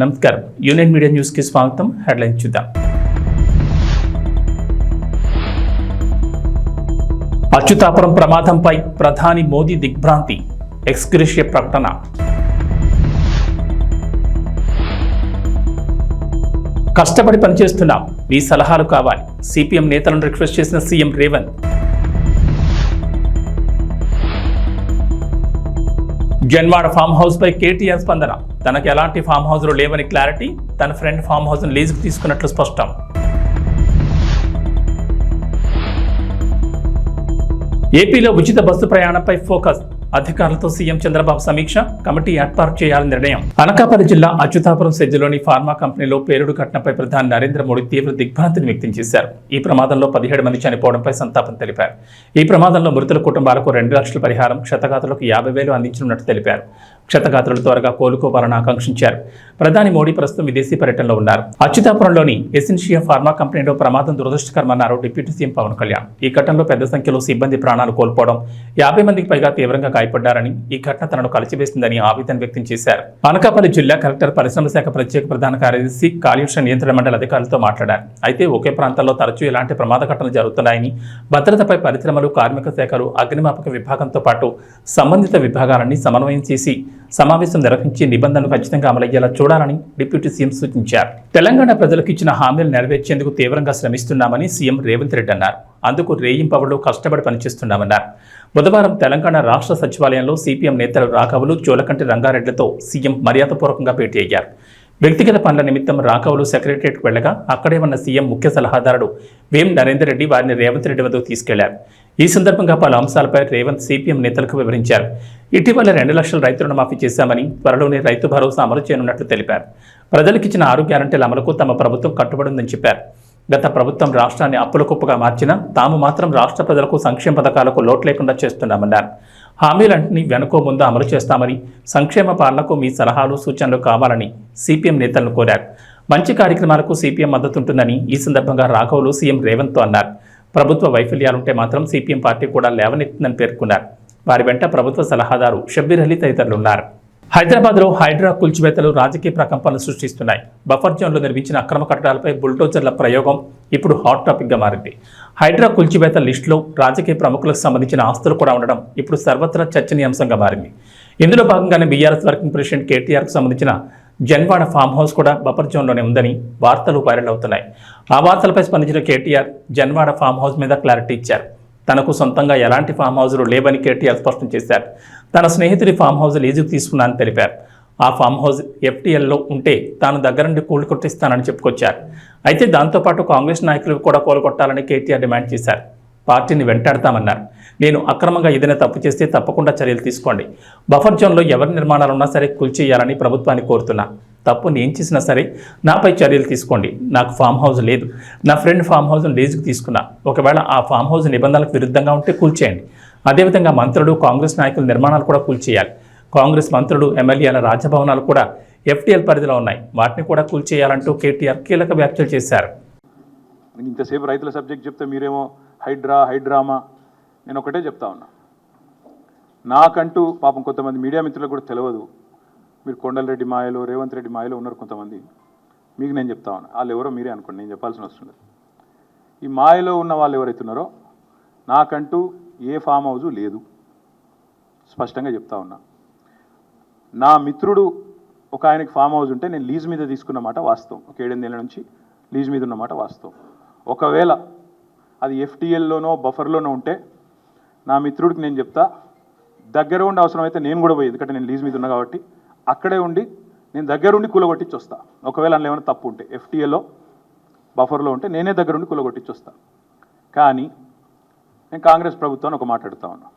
నమస్కారం. Union media న్యూస్కి స్వాగతం. హెడ్లైన్ చూద్దాం. అచ్యుతాపురం ప్రమాదంపై ప్రధాని మోదీ దిగ్భ్రాంతి ఎక్స్గ్రేషియ ప్రకటన. కష్టపడి పనిచేస్తున్నాం మీ సలహాలు కావాలి. సిపిఎం నేతలను రిక్వెస్ట్ చేసిన CM Revanth. Janwada farm house పై కేటీఆర్ స్పందన. తనకు ఎలాంటి ఫామ్ హౌస్లు లేవని క్లారిటీ తన ఫ్రెండ్ ఫామ్ హౌస్ లీజుకు తీసుకున్నట్లు స్పష్టం. ఏపీలో ఉచిత బస్సు ప్రయాణంపై ఫోకస్ అధికారులతో సీఎం చంద్రబాబు సమీక్ష కమిటీ ఏర్పాటు చేయాలని నిర్ణయం. అనకాపల్లి జిల్లా అచ్యుతాపురం సెజ్జలోని ఫార్మా కంపెనీలో పేరుడు ఘటనపై ప్రధాని నరేంద్ర మోడీ తీవ్ర దిగ్భ్రాంతిని వ్యక్తం చేశారు. ఈ ప్రమాదంలో పదిహేడు మంది చనిపోవడంపై సంతాపం తెలిపారు. ఈ ప్రమాదంలో మృతుల కుటుంబాలకు రెండు లక్షల పరిహారం క్షతగాతులకు యాభై వేలు అందించనున్నట్టు తెలిపారు. క్షతగాత్రులు త్వరగా కోలుకోవాలని ఆకాంక్షించారు. ప్రధాని మోడీ ప్రస్తుతం విదేశీ పర్యటనలో ఉన్నారు. అచ్యుతాపురంలోని ఎసెన్షియా ఫార్మా కంపెనీలో ప్రమాదం దురదృష్టకరమన్నారు డిప్యూటీ సీఎం పవన్ కళ్యాణ్. ఈ ఘటనలో పెద్ద సంఖ్యలో సిబ్బంది ప్రాణాలు కోల్పోవడం యాభై మందికి పైగా తీవ్రంగా గాయపడ్డారని ఈ ఘటన తనను కలిచివేసిందని ఆవేదన వ్యక్తం చేశారు. అనకాపల్లి జిల్లా కలెక్టర్ పరిశ్రమ శాఖ ప్రత్యేక ప్రధాన కార్యదర్శి కాలుష్య నియంత్రణ మండలి అధికారులతో మాట్లాడారు. అయితే ఒకే ప్రాంతాల్లో తరచూ ఇలాంటి ప్రమాద ఘటనలు జరుగుతున్నాయని భద్రతపై పరిశ్రమలు కార్మిక శాఖలు అగ్నిమాపక విభాగంతో పాటు సంబంధిత విభాగాలన్నీ సమన్వయం చేసి సమావేశం నిర్వహించి నిబంధనలు ఖచ్చితంగా అమలయ్యేలా చూడాలని డిప్యూటీ సీఎం సూచించారు. తెలంగాణ ప్రజలకు ఇచ్చిన హామీలు నెరవేర్చేందుకు తీవ్రంగా శ్రమిస్తున్నామని సీఎం రేవంత్ రెడ్డి అన్నారు. అందుకు రేయింపవలు కష్టపడి పనిచేస్తున్నామన్నారు. బుధవారం తెలంగాణ రాష్ట్ర సచివాలయంలో సిపిఎం నేతలు రాఘవులు చోలకంటి రంగారెడ్డితో సీఎం మర్యాదపూర్వకంగా భేటీ అయ్యారు. వ్యక్తిగత పనుల నిమిత్తం రాఘవులు సెక్రటరియట్కు వెళ్ళగా అక్కడే ఉన్న సీఎం ముఖ్య సలహాదారుడు వేం నరేందర్ రెడ్డి వారిని రేవంత్ రెడ్డి వద్దకు తీసుకెళ్ళారు. ఈ సందర్భంగా పలు అంశాలపై రేవంత్ సిపిఎం నేతలకు వివరించారు. ఇటీవల రెండు లక్షల రైతు రుణమాఫీ చేశామని త్వరలోనే రైతు భరోసా అమలు చేయనున్నట్లు తెలిపారు. ప్రజలకిచ్చిన ఆరు గ్యారంటీల అమలుకు తమ ప్రభుత్వం కట్టుబడిందని చెప్పారు. గత ప్రభుత్వం రాష్ట్రాన్ని అప్పుల కుప్పగా మార్చినా తాము మాత్రం రాష్ట్ర ప్రజలకు సంక్షేమ పథకాలకు లోటు లేకుండా చేస్తున్నామన్నారు. హామీలన్నింటినీ వెనుకో ముందు అమలు చేస్తామని సంక్షేమ పాలనకు మీ సలహాలు సూచనలు కావాలని సిపిఎం నేతలను కోరారు. మంచి కార్యక్రమాలకు సిపిఎం మద్దతు ఉంటుందని ఈ సందర్భంగా రాఘవులు సీఎం రేవంత్తో అన్నారు. ప్రభుత్వ వైఫల్యాలుంటే మాత్రం సిపిఎం పార్టీ కూడా లేవనెత్తిందని పేర్కొన్నారు. వారి వెంట ప్రభుత్వ సలహాదారు షబ్బీర్ అలీ తదితరులు ఉన్నారు హైదరాబాద్లో హైడ్రా కూల్చివేతలు రాజకీయ ప్రకంపనలు సృష్టిస్తున్నాయి. బఫర్ జోన్లో నిర్మించిన అక్రమ కట్టడాలపై బుల్డోజర్ల ప్రయోగం ఇప్పుడు హాట్ టాపిక్గా మారింది. హైడ్రా కూల్చివేత లిస్టులో రాజకీయ ప్రముఖులకు సంబంధించిన ఆస్తులు కూడా ఉండడం ఇప్పుడు సర్వత్రా చర్చనీయాంశంగా మారింది. ఇందులో భాగంగానే బీఆర్ఎస్ వర్కింగ్ ప్రెసిడెంట్ కేటీఆర్కు సంబంధించిన జన్వాడ ఫామ్ హౌస్ కూడా బఫర్ జోన్లోనే ఉందని వార్తలు వైరల్ అవుతున్నాయి. ఆ వార్తలపై స్పందించిన కేటీఆర్ జన్వాడ ఫామ్ హౌస్ మీద క్లారిటీ ఇచ్చారు. తనకు సొంతంగా ఎలాంటి ఫామ్ హౌజులు లేవని కేటీఆర్ స్పష్టం చేశారు. తన స్నేహితుడి ఫామ్ హౌస్ లీజుకు తీసుకున్నానని తెలిపారు. ఆ ఫామ్ హౌస్ ఎఫ్టీఎల్లో ఉంటే తాను దగ్గర నుండి కూలి కొట్టిస్తానని చెప్పుకొచ్చారు. అయితే దాంతోపాటు కాంగ్రెస్ నాయకులు కూడా కోలుకొట్టాలని కేటీఆర్ డిమాండ్ చేశారు. పార్టీని వెంటాడతామన్నారు. నేను అక్రమంగా ఏదైనా తప్పు చేస్తే తప్పకుండా చర్యలు తీసుకోండి. బఫర్ జోన్లో ఎవరి నిర్మాణాలు ఉన్నా సరే కూల్చేయాలని ప్రభుత్వాన్ని కోరుతున్నా. తప్పు నేను చేసినా సరే నాపై చర్యలు తీసుకోండి. నాకు ఫామ్ హౌస్ లేదు. నా ఫ్రెండ్ ఫామ్ హౌస్ను లీజుకు తీసుకున్నా. ఒకవేళ ఆ ఫామ్ హౌస్ నిబంధనలకు విరుద్ధంగా ఉంటే కూల్చేయండి అదేవిధంగా మంత్రులు కాంగ్రెస్ నాయకుల నిర్మాణాలు కూడా కూల్చేయాలి కాంగ్రెస్ మంత్రులు ఎమ్మెల్యేల రాజభవనాలు కూడా ఎఫ్టీఎల్ పరిధిలో ఉన్నాయి. వాటిని కూడా కూల్చేయాలంటూ కేటీఆర్ కీలక వ్యాఖ్యలు చేశారు. ఇంతసేపు రైతుల సబ్జెక్ట్ చెప్తే మీరేమో హైడ్రా హైడ్రామా. నేను ఒకటే చెప్తా ఉన్నా. నాకంటూ పాపం కొంతమంది మీడియా మిత్రులకు కూడా తెలియదు మీరు కొండలరెడ్డి మాయలో రేవంత్ రెడ్డి మాయలో ఉన్నారు కొంతమంది. మీకు నేను చెప్తా ఉన్నా. వాళ్ళు ఎవరో మీరే అనుకోండి. నేను చెప్పాల్సిన అవసరం లేదు. ఈ మాయలో ఉన్న వాళ్ళు ఎవరైతే ఉన్నారో నాకంటూ ఏ ఫామ్ హౌజు లేదు. స్పష్టంగా చెప్తా ఉన్నా. నా మిత్రుడు ఒక ఆయనకి ఫామ్ హౌస్ ఉంటే నేను లీజ్ మీద తీసుకున్న మాట వాస్తవం. ఒక ఏడెనిమిదేళ్ళ నుంచి లీజ్ మీద ఉన్నమాట వాస్తవం. ఒకవేళ అది ఎఫ్టీఎల్లోనో బఫర్లోనో ఉంటే నా మిత్రుడికి నేను చెప్తా దగ్గర ఉండి అవసరమైతే నేను కూడా పోయి ఎందుకంటే నేను లీజ్ మీద ఉన్నా కాబట్టి అక్కడే ఉండి నేను దగ్గరుండి కూలగొట్టించి వస్తా. ఒకవేళ అందులో ఏమైనా తప్పు ఉంటే ఎఫ్టీఏలో బఫర్లో ఉంటే నేనే దగ్గరుండి కూలగొట్టించి వస్తా. కానీ నేను కాంగ్రెస్ ప్రభుత్వాన్ని ఒక మాట్లాడుతా ఉన్నా.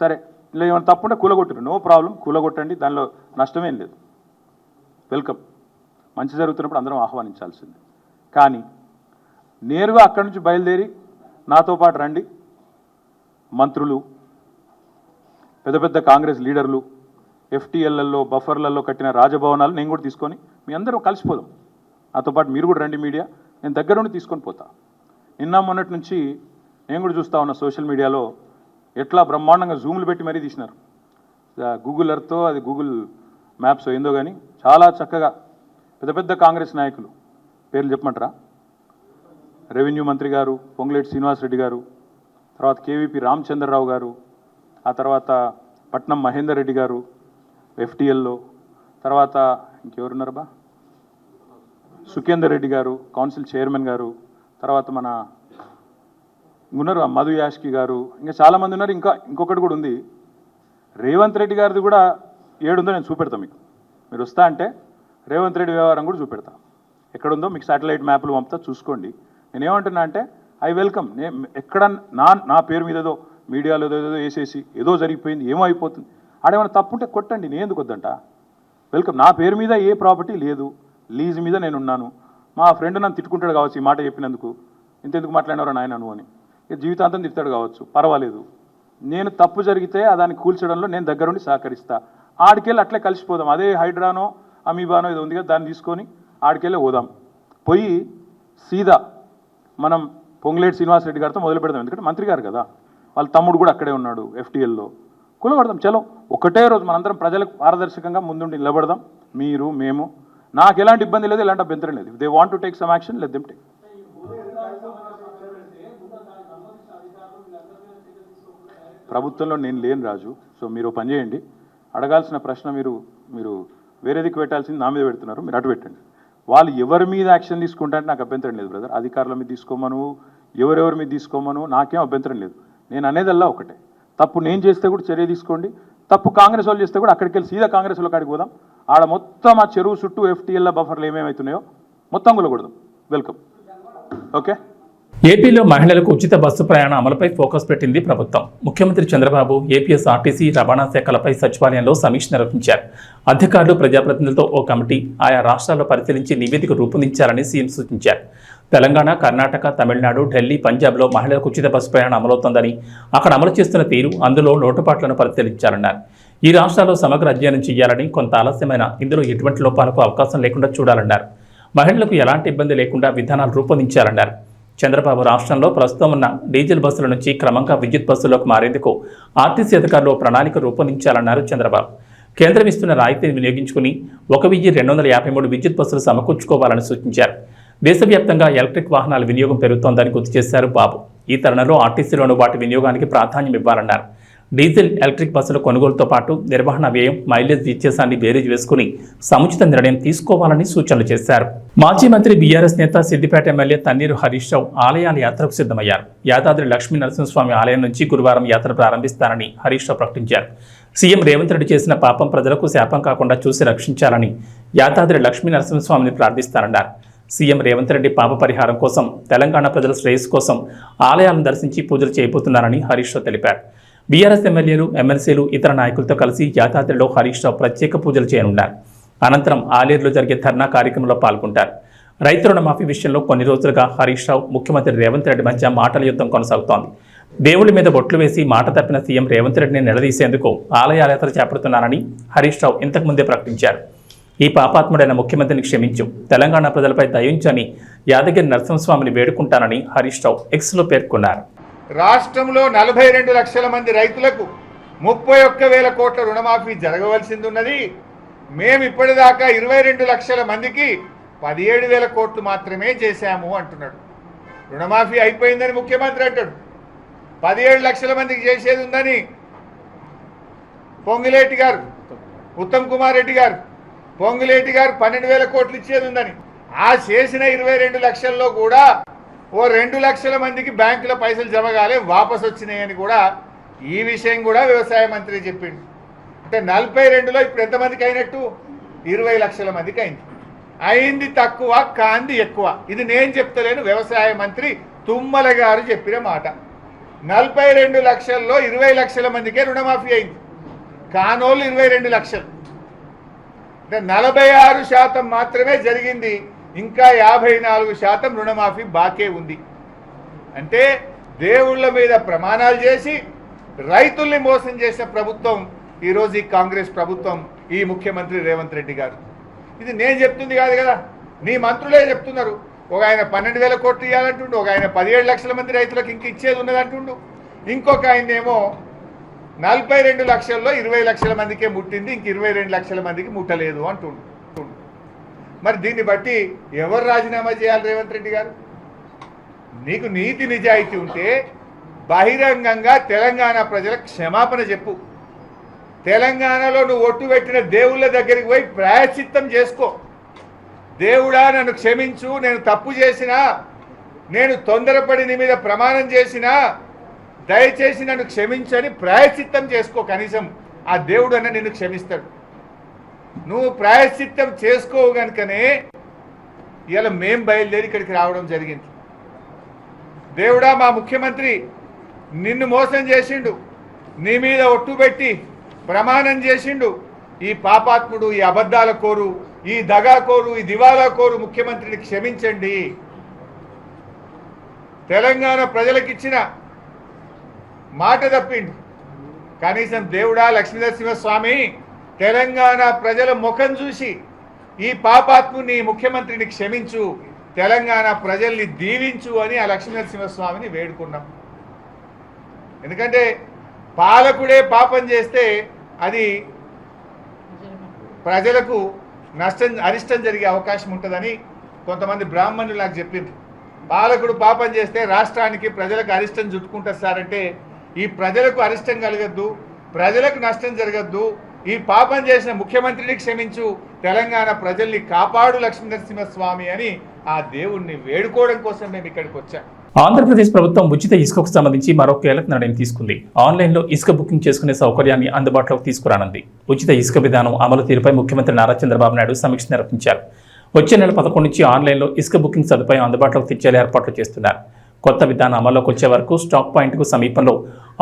సరే ఇలా ఏమైనా తప్పు ఉంటే కూలగొట్టరు నో ప్రాబ్లం కూలగొట్టండి దానిలో నష్టమేం లేదు. వెల్కమ్. మంచి జరుగుతున్నప్పుడు అందరం ఆహ్వానించాల్సింది. కానీ నేరుగా అక్కడి నుంచి బయలుదేరి నాతో పాటు రండి. మంత్రులు పెద్ద పెద్ద కాంగ్రెస్ లీడర్లు ఎఫ్టీఎల్లలో బఫర్లలో కట్టిన రాజభవనాలు నేను కూడా తీసుకొని మీ అందరూ కలిసిపోదాం. నాతో పాటు మీరు కూడా రండి మీడియా. నేను దగ్గర నుండి తీసుకొని పోతా. నిన్న మొన్నటి నుంచి నేను కూడా చూస్తా ఉన్న సోషల్ మీడియాలో ఎట్లా బ్రహ్మాండంగా జూములు పెట్టి మరీ తీసినారు. గూగుల్ ఎర్త్తో అది గూగుల్ మ్యాప్స్ ఏందో కానీ చాలా చక్కగా పెద్ద పెద్ద కాంగ్రెస్ నాయకులు. పేర్లు చెప్పమంటారా? రెవెన్యూ మంత్రి గారు పొంగులేటి శ్రీనివాసరెడ్డి గారు తర్వాత కేవీపీ రామచంద్రరావు గారు ఆ తర్వాత పట్నం మహేందర్ రెడ్డి గారు ఎఫ్టీఎల్లో తర్వాత ఇంకెవరున్నారు బా? సుఖేందర్ రెడ్డి గారు కౌన్సిల్ చైర్మన్ గారు తర్వాత మన ఉన్నారు మధు యాష్కి గారు ఇంకా చాలామంది ఉన్నారు. ఇంకా ఇంకొకటి కూడా ఉంది. రేవంత్ రెడ్డి గారిది కూడా ఏడుందో నేను చూపెడతా మీకు. మీరు వస్తా అంటే రేవంత్ రెడ్డి వ్యవహారం కూడా చూపెడతా. ఎక్కడుందో మీకు శాటిలైట్ మ్యాప్లు పంపుతా చూసుకోండి. నేనేమంటున్నా అంటే ఐ వెల్కమ్ నే ఎక్కడ నా నా పేరు మీద ఏదో మీడియాలో ఏదో ఏదో వేసేసి ఏదో జరిగిపోయింది ఏమో అయిపోతుంది. ఆడేమైనా తప్పుంటే కొట్టండి నేను ఎందుకు వద్దంట? వెల్కమ్ నా పేరు మీద ఏ ప్రాపర్టీ లేదు. లీజ్ మీద నేను ఉన్నాను మా ఫ్రెండ్ నన్ను తిట్టుకుంటాడు కావచ్చు ఈ మాట చెప్పినందుకు. ఇంతెందుకు మాట్లాడినారు నాయన నువ్వు అని. జీవితాంతం తిడతాడు కావచ్చు. పర్వాలేదు. నేను తప్పు జరిగితే దాన్ని కూల్చడంలో నేను దగ్గరుండి సహకరిస్తా. ఆడికెళ్ళి అట్లే కలిసిపోదాం. అదే హైడ్రానో అమీబానో ఏదో ఉంది కదా దాన్ని తీసుకొని ఆడికెళ్ళి పోదాం పోయి సీదా మనం పొంగులేటి శ్రీనివాసరెడ్డి గారితో మొదలు పెడదాం. ఎందుకంటే మంత్రి గారు కదా. వాళ్ళ తమ్ముడు కూడా అక్కడే ఉన్నాడు ఎఫ్టీఎల్లో. కూలగొడదాం చలో ఒకటే రోజు మనందరం ప్రజలకు పారదర్శకంగా ముందుండి నిలబడదాం. మీరు మేము. నాకు ఎలాంటి ఇబ్బంది లేదు ఎలాంటి అభ్యంతరం లేదు. They want to take some action let them take ప్రభుత్వంలో నేను లేను రాజు సో మీరు పని చేయండి. అడగాల్సిన ప్రశ్న మీరు మీరు వేరే దిక్కు పెట్టాల్సింది నా మీద పెడుతున్నారు. మీరు అటు పెట్టండి. వాళ్ళు ఎవరి మీద యాక్షన్ తీసుకుంటారంటే నాకు అభ్యంతరం లేదు బ్రదర్. అధికారుల మీద తీసుకోమను ఎవరెవరి మీద తీసుకోమను నాకేం అభ్యంతరం లేదు. నేను అనేదల్లా ఒకటే. తప్పు నేను చేస్తే కూడా చర్య తీసుకోండి. తప్పు కాంగ్రెస్ వాళ్ళు చేస్తే కూడా అక్కడికి వెళ్ళి సీదా కాంగ్రెస్ వాళ్ళ కాడికి పోదాం. ఆడ మొత్తం ఆ చెరువు చుట్టూ ఎఫ్టీఎల్ బఫర్లు ఏమేమవుతున్నాయో మొత్తం కూడా వెల్కమ్. ఓకే? ఏపీలో మహిళలకు ఉచిత బస్సు ప్రయాణ అమలుపై ఫోకస్ పెట్టింది ప్రభుత్వం. ముఖ్యమంత్రి చంద్రబాబు ఏపీఎస్ ఆర్టీసీ రవాణా శాఖలపై సచివాలయంలో సమీక్ష నిర్వహించారు. అధికారులు ప్రజాప్రతినిధులతో ఓ కమిటీ ఆయా రాష్ట్రాల్లో పరిశీలించి నివేదిక రూపొందించాలని సీఎం సూచించారు. తెలంగాణ కర్ణాటక తమిళనాడు ఢిల్లీ పంజాబ్లో మహిళలకు ఉచిత బస్సు ప్రయాణం అమలవుతోందని అక్కడ అమలు చేస్తున్న తీరు అందులో లోటుపాట్లను పరిశీలించాలన్నారు. ఈ రాష్ట్రాల్లో సమగ్ర అధ్యయనం చేయాలని కొంత ఆలస్యమైన ఇందులో ఎటువంటి లోపాలకు అవకాశం లేకుండా చూడాలన్నారు. మహిళలకు ఎలాంటి ఇబ్బంది లేకుండా విధానాలు రూపొందించాలన్నారు. చంద్రబాబు రాష్ట్రంలో ప్రస్తుతం ఉన్న డీజిల్ బస్సుల నుంచి క్రమంగా విద్యుత్ బస్సులకు మారేందుకు ఆర్టీసీ అధికారులు ప్రణాళిక రూపొందించాలన్నారు చంద్రబాబు. కేంద్రం ఇస్తున్న రాయితీని వినియోగించుకుని ఒక వెయ్యి రెండు వందల యాభై మూడు విద్యుత్ బస్సులు సమకూర్చుకోవాలని సూచించారు. దేశవ్యాప్తంగా ఎలక్ట్రిక్ వాహనాల వినియోగం పెరుగుతోందని గుర్తు చేశారు బాబు. ఈ తరుణంలో ఆర్టీసీలోనూ వాటి వినియోగానికి ప్రాధాన్యం ఇవ్వాలన్నారు. డీజిల్ ఎలక్ట్రిక్ బస్సుల కొనుగోలుతో పాటు నిర్వహణ వ్యయం మైలేజ్ వ్యత్యాసాన్ని బేరీజ్ వేసుకుని సముచిత నిర్ణయం తీసుకోవాలని సూచనలు చేశారు. మాజీ మంత్రి బీఆర్ఎస్ నేత సిద్దిపేట ఎమ్మెల్యే తన్నీరు హరీష్ రావు ఆలయాల యాత్రకు సిద్ధమయ్యారు. యాదాద్రి లక్ష్మీ నరసింహస్వామి ఆలయం నుంచి గురువారం యాత్ర ప్రారంభిస్తారని హరీష్ రావు ప్రకటించారు. సీఎం రేవంత్ రెడ్డి చేసిన పాపం ప్రజలకు శాపం కాకుండా చూసి రక్షించాలని యాదాద్రి లక్ష్మీ నరసింహస్వామిని ప్రార్థిస్తారన్నారు. సీఎం రేవంత్ రెడ్డి పాప పరిహారం కోసం తెలంగాణ ప్రజల శ్రేయస్సు కోసం ఆలయాలను దర్శించి పూజలు చేయబోతున్నారని హరీష్ రావు తెలిపారు. బీఆర్ఎస్ ఎమ్మెల్యేలు ఎమ్మెల్సీలు ఇతర నాయకులతో కలిసి యాదాద్రిలో హరీష్ రావు ప్రత్యేక పూజలు చేయనున్నారు. అనంతరం ఆలేరులో జరిగే ధర్నా కార్యక్రమంలో పాల్గొంటారు. రైతు రుణమాఫీ విషయంలో కొన్ని రోజులుగా హరీష్ రావు ముఖ్యమంత్రి రేవంత్ రెడ్డి మధ్య మాటల యుద్ధం కొనసాగుతోంది. దేవుడి మీద బొట్లు వేసి మాట తప్పిన సీఎం రేవంత్ రెడ్డిని నిలదీసేందుకు ఆలయాలయాత్ర యాత్ర హరీష్ రావు ఇంతకుముందే ప్రకటించారు. ఈ పాపాత్ముడైన ముఖ్యమంత్రిని క్షమించు తెలంగాణ ప్రజలపై దయించని యాదగిరి నరసింహస్వామిని వేడుకుంటానని హరీష్ రావు ఎక్స్లో పేర్కొన్నారు. రాష్ట్రంలో నలభై రెండు లక్షల మంది రైతులకు ముప్పై ఒక్క వేల కోట్ల రుణమాఫీ జరగవలసింది ఉన్నది మేము ఇప్పటిదాకా ఇరవై రెండు లక్షల మందికి పదిహేడు వేల కోట్లు మాత్రమే చేశాము అంటున్నాడు. రుణమాఫీ అయిపోయిందని ముఖ్యమంత్రి అంటాడు. పదిహేడు లక్షల మందికి చేసేది ఉందని పొంగిలేటి గారు ఉత్తమ్ కుమార్ రెడ్డి గారు పొంగిలేటి గారు పన్నెండు వేల కోట్లు ఇచ్చేది ఉందని. ఆ చేసిన ఇరవై రెండు లక్షల్లో కూడా ఓ రెండు లక్షల మందికి బ్యాంకులో పైసలు జమ కాలే వాపస్ వచ్చినాయని కూడా ఈ విషయం కూడా వ్యవసాయ మంత్రి చెప్పిండు. అంటే నలభై రెండులో ఇప్పుడు ఎంతమందికి అయినట్టు? ఇరవై లక్షల మందికి అయింది. అయింది తక్కువ కాంది ఎక్కువ. ఇది నేను చెప్తలేను వ్యవసాయ మంత్రి తుమ్మల గారు చెప్పిన మాట. నలభై రెండు లక్షల్లో ఇరవై లక్షల మందికే రుణమాఫీ అయింది. కానోళ్ళు ఇరవై రెండు లక్షలు. అంటే నలభై ఆరు శాతం మాత్రమే జరిగింది. ఇంకా యాభై నాలుగు శాతం రుణమాఫీ బాకే ఉంది. అంటే దేవుళ్ళ మీద ప్రమాణాలు చేసి రైతుల్ని మోసం చేసిన ప్రభుత్వం ఈరోజు ఈ కాంగ్రెస్ ప్రభుత్వం ఈ ముఖ్యమంత్రి రేవంత్ రెడ్డి గారు. ఇది నేను చెప్తుంది కాదు కదా. నీ మంత్రులే చెప్తున్నారు. ఒక ఆయన పన్నెండు వేల కోట్లు ఇవ్వాలంటుండు ఒక ఆయన పదిహేడు లక్షల మంది రైతులకు ఇంక ఇచ్చేది ఉన్నదంటుండు. ఇంకొక ఆయన ఏమో నలభై రెండు లక్షల్లో ఇరవై లక్షల మందికే ముట్టింది ఇంక ఇరవై రెండు లక్షల మందికి ముట్టలేదు అంటుండు. మరి దీన్ని బట్టి ఎవరు రాజీనామా చేయాలి రేవంత్ రెడ్డి గారు? నీకు నీతి నిజాయితీ ఉంటే బహిరంగంగా తెలంగాణ ప్రజలకు క్షమాపణ చెప్పు. తెలంగాణలో నువ్వు ఒట్టు పెట్టిన దేవుళ్ళ దగ్గరికి పోయి ప్రాయశ్చిత్తం చేసుకో. దేవుడా నన్ను క్షమించు నేను తప్పు చేసినా నేను తొందరపడి నీ మీద ప్రమాణం చేసినా దయచేసి నన్ను క్షమించని ప్రాయశ్చిత్తం చేసుకో కనీసం. ఆ దేవుడు అన్న నిన్ను క్షమిస్తాడు. నువ్వు ప్రాయశ్చిత్తం చేసుకోవు గనుకనే ఇలా మేం బయలుదేరి ఇక్కడికి రావడం జరిగింది. దేవుడా మా ముఖ్యమంత్రి నిన్ను మోసం చేసిండు. నీ మీద ఒట్టు పెట్టి ప్రమాణం చేసిండు. ఈ పాపాత్ముడు ఈ అబద్ధాల కోరు ఈ దగా కోరు ఈ దివాలా కోరు ముఖ్యమంత్రిని క్షమించండి. తెలంగాణ ప్రజలకిచ్చిన మాట తప్పిండు. కనీసం దేవుడా లక్ష్మీనరసింహస్వామి తెలంగాణ ప్రజల ముఖం చూసి ఈ పాపాత్ముని ముఖ్యమంత్రిని క్షమించు తెలంగాణ ప్రజల్ని దీవించు అని ఆ లక్ష్మీనరసింహస్వామిని వేడుకున్నాం. ఎందుకంటే పాలకుడే పాపం చేస్తే అది ప్రజలకు నష్టం అరిష్టం జరిగే అవకాశం ఉంటుందని కొంతమంది బ్రాహ్మణులు నాకు చెప్పింది పాలకుడు పాపం చేస్తే రాష్ట్రానికి ప్రజలకు అరిష్టం చుట్టుకుంటారు సార్ అంటే ఈ ప్రజలకు అరిష్టం కలగద్దు ప్రజలకు నష్టం జరగద్దు ఈ పాపం చేసిన ముఖ్యమంత్రిని క్షమించు తెలంగాణ ప్రజల్ని కాపాడు లక్ష్మీనరసింహస్వామి అని ఆ దేవుణ్ణి వేడుకోవడం కోసం మేము ఇక్కడికి వచ్చాం. ఆంధ్రప్రదేశ్ ప్రభుత్వం ఉచిత ఇసుకకు సంబంధించి మరో కీలక నిర్ణయం తీసుకుంది. ఆన్లైన్లో ఇసుక బుకింగ్ చేసుకునే సౌకర్యాన్ని అందుబాటులోకి తీసుకురానుంది. ఉచిత ఇసుక విధానం అమలు తీరుపై ముఖ్యమంత్రి నారా చంద్రబాబు నాయుడు సమీక్ష నిర్వహించారు. వచ్చే నెల పదకొండు నుంచి ఆన్లైన్లో ఇసుక బుకింగ్ సదుపాయం అందుబాటులోకి తెచ్చేలా ఏర్పాట్లు చేస్తున్నారు. కొత్త విధానం అమల్లోకి వచ్చే వరకు స్టాక్ పాయింట్కు సమీపంలో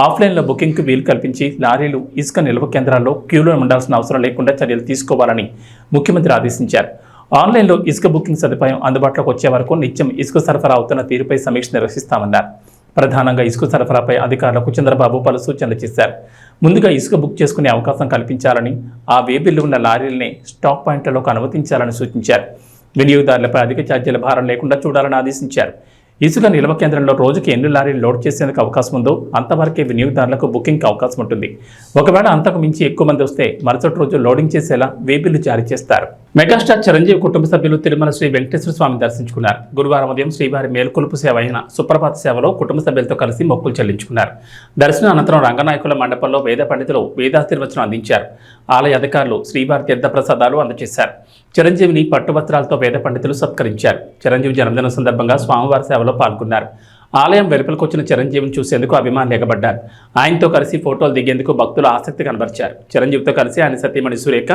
ఆఫ్లైన్లో బుకింగ్కు వీలు కల్పించి లారీలు ఇసుక నిల్వ కేంద్రాల్లో క్యూలో ఉండాల్సిన అవసరం లేకుండా చర్యలు తీసుకోవాలని ముఖ్యమంత్రి ఆదేశించారు. ఆన్లైన్లో ఇసుక బుకింగ్ సదుపాయం అందుబాటులోకి వచ్చే వరకు నిత్యం ఇసుక సరఫరా అవుతున్న తీరుపై సమీక్ష నిర్వహిస్తామన్నారు. ప్రధానంగా ఇసుక సరఫరాపై అధికారులకు చంద్రబాబు పలు సూచనలు చేశారు. ముందుగా ఇసుక బుక్ చేసుకునే అవకాశం కల్పించాలని ఆ వేబిల్లు ఉన్న లారీల్ని స్టాక్ పాయింట్లలోకి అనుమతించాలని సూచించారు. వినియోగదారులపై అధిక ఛార్జీల భారం లేకుండా చూడాలని ఆదేశించారు. ఇసుక నిల్వ కేంద్రంలో రోజుకి ఎన్ని లారీలు లోడ్ చేసేందుకు అవకాశం ఉందో అంతవరకే వినియోగదారులకు బుకింగ్కి అవకాశం ఉంటుంది. ఒకవేళ అంతకు మించి ఎక్కువ మంది వస్తే మరుసటి రోజు లోడింగ్ చేసేలా వేబిల్లు జారీ చేస్తారు. మెగాస్టార్ చిరంజీవి కుటుంబ సభ్యులు తిరుమల శ్రీ వెంకటేశ్వర స్వామి దర్శించుకున్నారు. గురువారం ఉదయం శ్రీవారి మేల్కొలుపు సేవ అయిన సుప్రభాత సేవలో కుటుంబ సభ్యులతో కలిసి మొక్కులు చెల్లించుకున్నారు. దర్శనం అనంతరం రంగనాయకుల మండపంలో వేద పండితులు వేదాశీర్వచనం అందించారు. ఆలయ అధికారులు శ్రీవారి తీర్థ ప్రసాదాలు అందజేశారు. చిరంజీవిని పట్టు వస్త్రాలతో వేద పండితులు సత్కరించారు. చిరంజీవి జన్మదిన సందర్భంగా స్వామివారి సేవలో పాల్గొన్నారు. ఆలయం వెలుపలకు వచ్చిన చిరంజీవిని చూసేందుకు అభిమానులు ఎగబడ్డారు. ఆయనతో కలిసి ఫోటోలు దిగేందుకు భక్తులు ఆసక్తి కనబరిచారు. చిరంజీవితో కలిసి ఆయన సతీమణి సురేఖ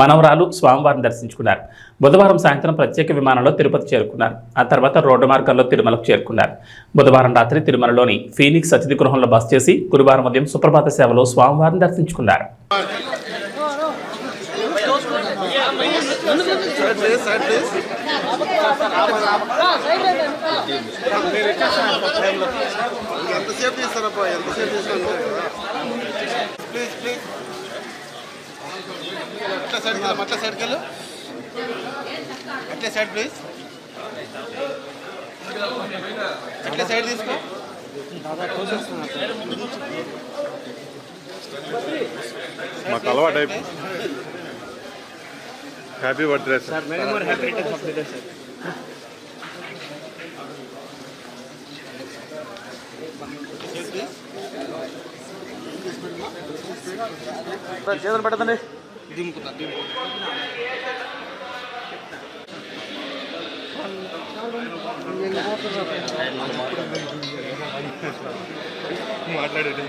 మనవరాలు స్వామివారిని దర్శించుకున్నారు. బుధవారం సాయంత్రం ప్రత్యేక విమానంలో తిరుపతి చేరుకున్నారు. ఆ తర్వాత రోడ్డు మార్గంలో తిరుమలకు చేరుకున్నారు. బుధవారం రాత్రి తిరుమలలోని ఫీనిక్స్ అతిథి గృహంలో బస చేసి గురువారం ఉదయం సుప్రభాత సేవలో స్వామివారిని దర్శించుకున్నారు. ఎంతసేపు తీస్తారప్పా ఎంతసేపు తీసినా ప్లీజ్ ప్లీజ్. అట్లా సైడ్కి వెళ్ళు అట్లా సైడ్కి వెళ్ళు. అట్లే సైడ్ ప్లీజ్. అట్లే సైడ్ తీసుకో. మాకు అలవాటు అయిపోయింది హ్యాపీ బర్త్డే సార్ చేతులు పెట్టదండి దింపుతా దింపు. మాట్లాడేది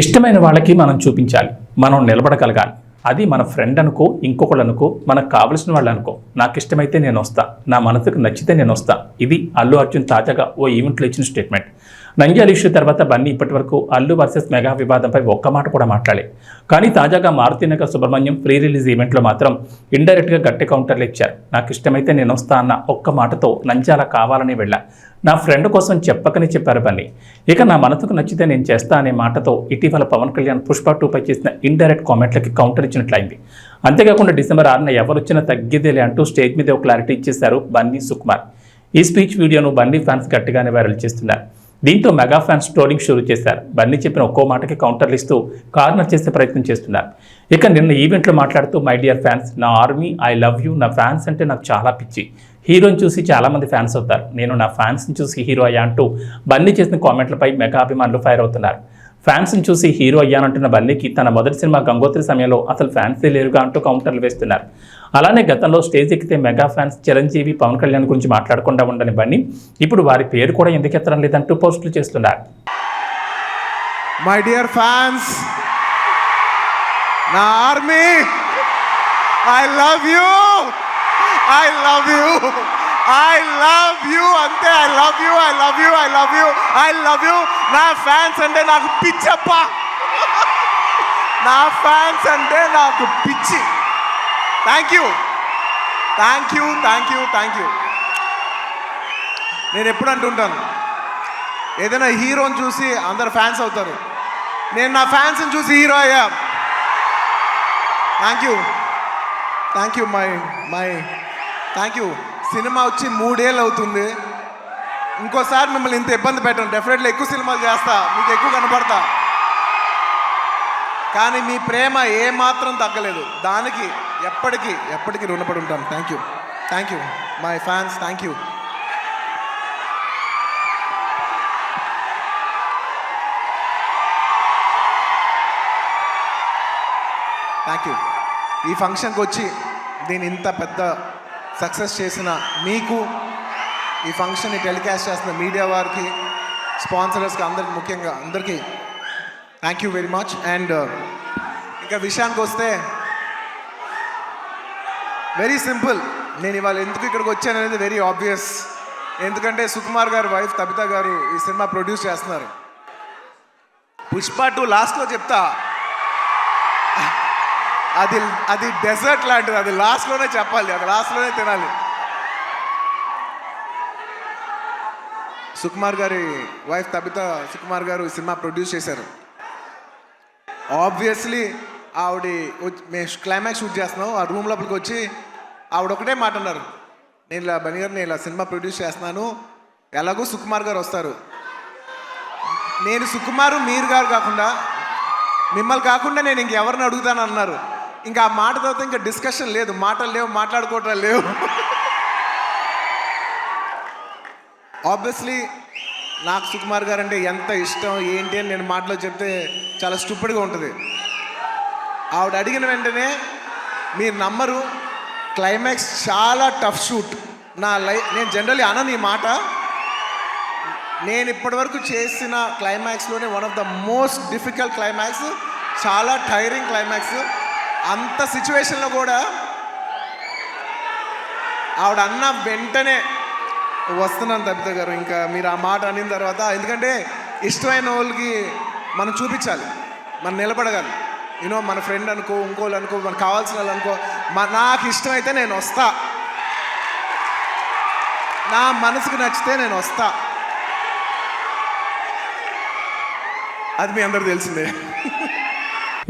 ఇష్టమైన వాళ్ళకి మనం చూపించాలి. మనం నిలబడగలగాలి. అది మన ఫ్రెండ్ అనుకో ఇంకొకళ్ళు అనుకో మనకు కావలసిన వాళ్ళు అనుకో నాకు ఇష్టమైతే నేను వస్తా. నా మనసుకు నచ్చితే నేను వస్తా. ఇది అల్లు అర్జున్ తాజాగా ఓ ఈవెంట్లో ఇచ్చిన స్టేట్మెంట్ నంద్యాల ఇష్యూ తర్వాత బన్నీ ఇప్పటి వరకు అల్లు వర్సెస్ మెగా వివాదంపై ఒక్క మాట కూడా మాట్లాడే కానీ తాజాగా మారుతినగర్ సుబ్రహ్మణ్యం ప్రీ రిలీజ్ ఈవెంట్లో మాత్రం ఇండైరెక్ట్గా గట్టి కౌంటర్లు ఇచ్చారు. నాకు ఇష్టమైతే నేను వస్తా అన్న ఒక్క మాటతో నంద్యాల కావాలని వెళ్ళా. నా ఫ్రెండ్ కోసం చెప్పకని చెప్పారు బన్నీ. ఇక నా మనసుకు నచ్చితే నేను చేస్తా అనే మాటతో ఇటీవల పవన్ కళ్యాణ్ పుష్ప టూపై చేసిన ఇండైరెక్ట్ కామెంట్లకి కౌంటర్ ఇచ్చినట్లయింది. అంతేకాకుండా డిసెంబర్ ఆరున ఎవరొచ్చినా తగ్గేదేలే అంటూ స్టేజ్ మీద ఒక క్లారిటీ ఇచ్చేశారు బన్నీ సుకుమార్. ఈ స్పీచ్ వీడియోను బన్నీ ఫ్యాన్స్ గట్టిగానే వైరల్ చేస్తున్నారు. దీంతో మెగా ఫ్యాన్స్ ట్రోలింగ్ షురూ చేశారు. బన్నీ చెప్పిన ఒక్కో మాటకి కౌంటర్లు ఇస్తూ కార్నర్ చేసే ప్రయత్నం చేస్తున్నారు. ఇక నిన్న ఈవెంట్లో మాట్లాడుతూ మై డియర్ ఫ్యాన్స్ నా ఆర్మీ ఐ లవ్ యూ నా ఫ్యాన్స్ అంటే నాకు చాలా పిచ్చి. హీరోని చూసి చాలామంది ఫ్యాన్స్ అవుతారు. నేను నా ఫ్యాన్స్ని చూసి హీరో అయ్యా అంటూ బన్నీ చేసిన కామెంట్లపై మెగా అభిమానులు ఫైర్ అవుతున్నారు. ఫ్యాన్స్ని చూసి హీరో అయ్యానంటున్న బన్నీకి తన మొదటి సినిమా గంగోత్రి సమయంలో అసలు ఫ్యాన్సే లేరుగా అంటూ కౌంటర్లు వేస్తున్నారు. అలానే గతంలో స్టేజ్ ఎక్కితే మెగా ఫ్యాన్స్ చిరంజీవి పవన్ కళ్యాణ్ గురించి మాట్లాడకుండా ఉండని బండి ఇప్పుడు వారి పేరు కూడా ఎందుకు ఎత్తడం లేదంటూ పోస్టులు చేస్తున్నారు. మై డియర్ ఫ్యాన్స్ నా army I love you I love you I love you అంతే I love you I love you I love you I love you నా ఫ్యాన్స్ అంటే నాకు పిచ్చప్ప నా ఫ్యాన్స్ అంటే నాకు పిచ్చి. Thank you thank you thank you thank you నేను ఎప్పుడు అంటుంటాను ఏదైనా హీరోని చూసి అందరు ఫ్యాన్స్ అవుతారు. నేను నా ఫ్యాన్స్ని చూసి హీరో అయ్యా. Thank you thank you my my thank you cinema వచ్చి మూడేళ్ళు అవుతుంది. ఇంకోసారి మిమ్మల్ని ఇంత ఇబ్బంది పెట్టను. డెఫినెట్లీ ఎక్కువ సినిమాలు చేస్తా. మీకు ఎక్కువ కనపడతా. కానీ మీ ప్రేమ ఏ మాత్రం తగ్గలేదు. దానికి ఎప్పటికీ ఎప్పటికీ రుణపడి ఉంటాను thank you thank you my fans thank you thank you ఈ ఫంక్షన్కి వచ్చి దీని ఇంత పెద్ద సక్సెస్ చేసిన మీకు ఈ ఫంక్షన్ని టెలికాస్ట్ చేస్తున్న మీడియా వారికి స్పాన్సరర్స్కి అందరికి ముఖ్యంగా అందరికీ thank you very much and ఇంకా విషయానికి వస్తే వెరీ సింపుల్ నేను ఇవాళ ఎందుకు ఇక్కడికి వచ్చాను అనేది వెరీ ఆబ్వియస్ ఎందుకంటే సుకుమార్ గారు వైఫ్ తబిత గారు ఈ సినిమా ప్రొడ్యూస్ చేస్తున్నారు. పుష్ప టూ లాస్ట్లో చెప్తా. అది అది డెజర్ట్ లాంటిది. అది లాస్ట్లోనే చెప్పాలి. అది లాస్ట్లోనే తినాలి. సుకుమార్ గారి వైఫ్ తబిత సుకుమార్ గారు ఈ సినిమా ప్రొడ్యూస్ చేశారు. ఆబ్వియస్లీ ఆవిడ వచ్చి- మేము క్లైమాక్స్ షూట్ చేస్తున్నాం. ఆ రూమ్ లోపలికి వచ్చి ఆవిడ ఒకటే మాట అన్నారు. నేను ఇలా బని గారు నేను ఇలా సినిమా ప్రొడ్యూస్ చేస్తున్నాను. ఎలాగో సుకుమార్ గారు వస్తారు. నేను సుకుమారు మీరు గారు కాకుండా మిమ్మల్ని కాకుండా నేను ఇంకెవరిని అడుగుతాను అన్నారు. ఇంకా ఆ మాట తర్వాత ఇంకా డిస్కషన్ లేదు. మాటలు లేవు మాట్లాడుకోవటం లేవు. ఆబ్వియస్లీ నాకు సుకుమార్ గారు అంటే ఎంత ఇష్టం ఏంటి అని నేను మాటలో చెప్తే చాలా స్టూపిడ్గా ఉంటుంది. ఆవిడ అడిగిన వెంటనే మీరు నమ్మరు క్లైమాక్స్ చాలా టఫ్ షూట్ నా లై నేను జనరల్లీ అనను ఈ మాట. నేను ఇప్పటివరకు చేసిన క్లైమాక్స్లోనే one of the most difficult climax చాలా టైరింగ్ క్లైమాక్స్ అంత సిచ్యువేషన్లో కూడా ఆవిడ అన్న వెంటనే వస్తున్నాను తప్పిత గారు ఇంకా మీరు ఆ మాట అనిన తర్వాత ఎందుకంటే ఇష్టమైన వాళ్ళకి మనం చూపించాలి మనం నిలబడగాలి. యూనో మన ఫ్రెండ్ అనుకో ఇంకోళ్ళు అనుకో మనకు కావాల్సిన వాళ్ళు అనుకో మా నాకు ఇష్టమైతే నేను వస్తా. నా మనసుకు నచ్చితే నేను వస్తా. అది మీ అందరికి తెలిసిందే.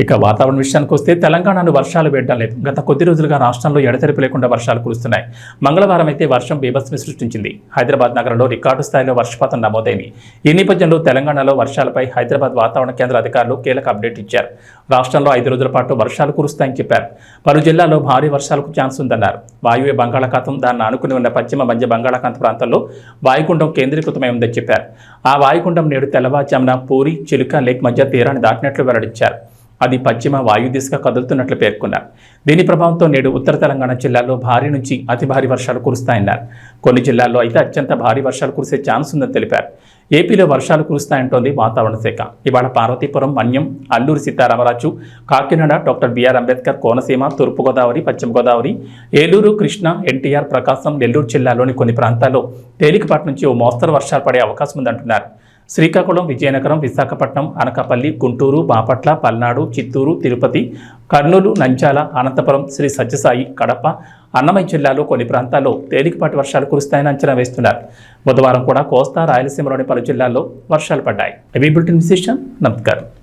ఇక వాతావరణ విషయానికి వస్తే తెలంగాణను వర్షాలు వేయడం లేదు. గత కొద్ది రోజులుగా రాష్ట్రంలో ఎడతెరిపి లేకుండా వర్షాలు కురుస్తున్నాయి. మంగళవారం అయితే వర్షం బీభత్సమి సృష్టించింది. హైదరాబాద్ నగరంలో రికార్డు స్థాయిలో వర్షపాతం నమోదైంది. ఈ నేపథ్యంలో తెలంగాణలో వర్షాలపై హైదరాబాద్ వాతావరణ కేంద్ర అధికారులు కీలక అప్డేట్ ఇచ్చారు. రాష్ట్రంలో ఐదు రోజుల పాటు వర్షాలు కురుస్తాయని చెప్పారు. పలు జిల్లాల్లో భారీ వర్షాలకు ఛాన్స్ ఉందన్నారు. వాయువ్య బంగాళాఖాతం దాన్ని ఆనుకుని ఉన్న పశ్చిమ మధ్య బంగాళాఖాత ప్రాంతంలో వాయుగుండం కేంద్రీకృతమై ఉందని చెప్పారు. ఆ వాయుగుండం నేడు తెల్లవారుజామున పూరి చిలుక లేక్ మధ్య తీరాన్ని దాటినట్లు వెల్లడించారు. అది పశ్చిమ వాయు దిశగా కదులుతున్నట్లు పేర్కొన్నారు. దీని ప్రభావంతో నేడు ఉత్తర తెలంగాణ జిల్లాల్లో భారీ నుంచి అతి భారీ వర్షాలు కురుస్తాయన్నారు. కొన్ని జిల్లాల్లో అయితే అత్యంత భారీ వర్షాలు కురిసే ఛాన్స్ ఉందని తెలిపారు. ఏపీలో వర్షాలు కురుస్తాయంటోంది వాతావరణ శాఖ. ఇవాళ పార్వతీపురం మన్యం అల్లూరు సీతారామరాజు కాకినాడ డాక్టర్ బిఆర్ అంబేద్కర్ కోనసీమ తూర్పుగోదావరి పశ్చిమ గోదావరి ఏలూరు కృష్ణ ఎన్టీఆర్ ప్రకాశం నెల్లూరు జిల్లాలోని కొన్ని ప్రాంతాల్లో తేలికపాటి నుంచి ఓ మోస్తరు వర్షాలు పడే అవకాశం ఉందంటున్నారు. శ్రీకాకుళం విజయనగరం విశాఖపట్నం అనకాపల్లి గుంటూరు బాపట్ల పల్నాడు చిత్తూరు తిరుపతి కర్నూలు నంచాల అనంతపురం శ్రీ సత్యసాయి కడప అన్నమయ్య జిల్లాలో కొన్ని ప్రాంతాల్లో తేలికపాటి వర్షాలు కురుస్తాయని అంచనా వేస్తున్నారు. బుధవారం కూడా కోస్తా రాయలసీమలోని పలు జిల్లాల్లో వర్షాలు పడ్డాయి. ఇవి బులెటిన్ విశేషం. నమస్కారం.